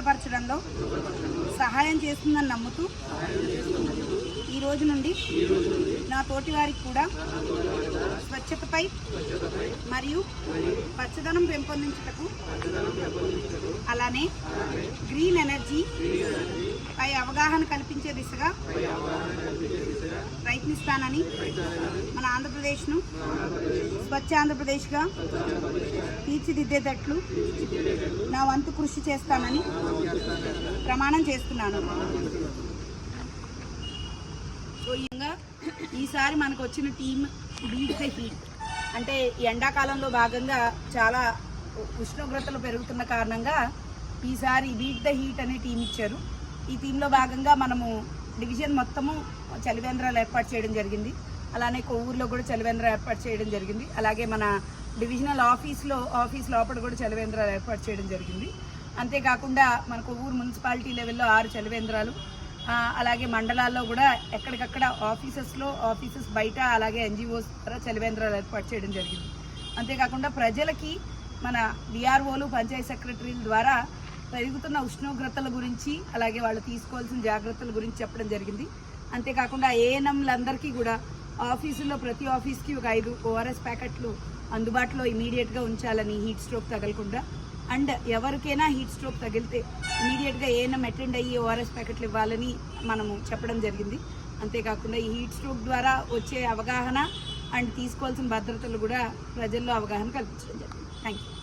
శుభ్రపరచడంలో సహాయం చేస్తుందని నమ్ముతూ ఈ రోజు నుండి నా తోటి వారికి కూడా స్వచ్ఛతపై మరియు పచ్చదనం పెంపొందించుటకు అలానే గ్రీన్ ఎనర్జీ పై అవగాహన కల్పించే దిశగా ప్రయత్నిస్తానని మన ఆంధ్రప్రదేశ్ను స్వచ్ఛ ఆంధ్రప్రదేశ్గా తీర్చిదిద్దేటట్లు నా వంతు కృషి చేస్తానని ప్రమాణం చేస్తున్నాను. ఈసారి మనకు వచ్చిన టీమ్ బీట్ ద హీట్. అంటే ఎండాకాలంలో భాగంగా చాలా ఉష్ణోగ్రతలు పెరుగుతున్న కారణంగా ఈసారి బీట్ ద హీట్ అనే టీం ఇచ్చారు. ఈ టీంలో భాగంగా మనము డివిజన్ మొత్తము చలివేంద్రాలు ఏర్పాటు చేయడం జరిగింది. అలానే కొవ్వూరులో కూడా చలివేంద్రం ఏర్పాటు చేయడం జరిగింది. అలాగే మన డివిజనల్ ఆఫీస్లో ఆఫీస్ లోపల కూడా చలివేంద్రాలు ఏర్పాటు చేయడం జరిగింది. అంతేకాకుండా మన కొవ్వూరు మున్సిపాలిటీ లెవెల్లో ఆరు చలివేంద్రాలు. అలాగే మండలాల్లో కూడా ఎక్కడికక్కడ ఆఫీసెస్లో ఆఫీసెస్ బయట అలాగే ఎన్జిఓస్ ద్వారా చలివేంద్రాలు ఏర్పాటు చేయడం జరిగింది. అంతేకాకుండా ప్రజలకి మన విఆర్ఓలు పంచాయత్ సెక్రటరీల ద్వారా పెరుగుతున్న ఉష్ణోగ్రతల గురించి అలాగే వాళ్ళు తీసుకోవాల్సిన జాగ్రత్తల గురించి చెప్పడం జరిగింది. అంతేకాకుండా ఏఎన్ఎంలందరికీ కూడా ఆఫీసుల్లో ప్రతి ఆఫీస్కి ఒక ఐదు ఓఆర్ఎస్ ప్యాకెట్లు అందుబాటులో ఇమీడియట్గా ఉంచాలని హీట్ స్ట్రోక్ తగలకుండా అండ్ ఎవరికైనా హీట్ స్ట్రోక్ తగిలితే ఇమీడియట్గా ఏఎన్ఎం అటెండ్ అయ్యి ఓఆర్ఎస్ ప్యాకెట్లు ఇవ్వాలని మనము చెప్పడం జరిగింది. అంతేకాకుండా ఈ హీట్ స్ట్రోక్ ద్వారా వచ్చే అవగాహన అండ్ తీసుకోవాల్సిన భద్రతలు కూడా ప్రజల్లో అవగాహన కల్పించడం జరిగింది. Thank you